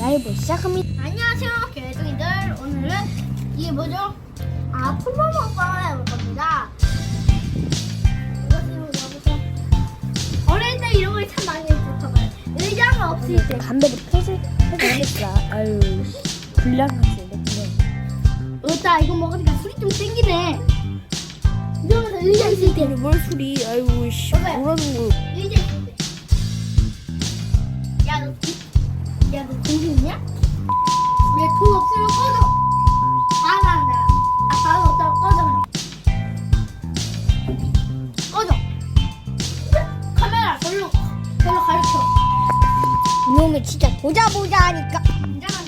라이브 시작합니다. 안녕하세요, 개둥이들. 오늘은 이게 뭐죠? 아, 풀만 먹방을 해볼 겁니다. 이것을 먹어보세요. 어릴 때 이런 걸 참 많이 했었잖아요. 의자가 없을 때. 담배를 펴지 펴지겠다. 아유 불량하지. 으따, 이거 먹으니까 술이 좀 땡기네. 이러면서 의자 있을 때. 뭘 술이? 아유 씨. 뭐라는 거? 야, 너, 돈- 야, 너 돈이 있냐? 왜돈 없으면 꺼져. 아, 나, 나. 아, 돈 없다고 꺼져, 그럼. 꺼져. 카메라 별로, 별로 가르쳐. 이놈이 진짜 보자 보자 하니까. 데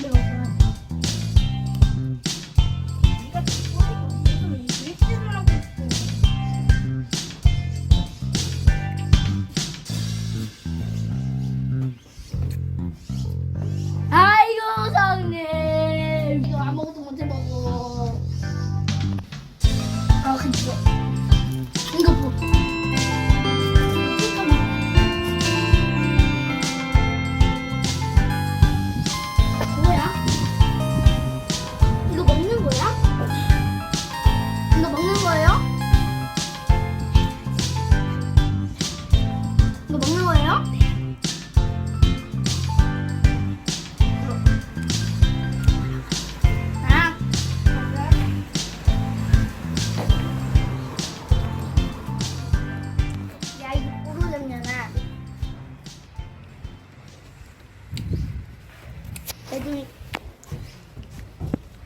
애들이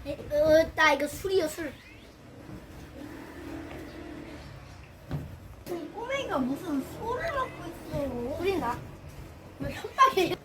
으따 이거 술이요 술. 꼬맹이가 무슨 소를 먹고 있어. 술인가? 왜 협박이에요?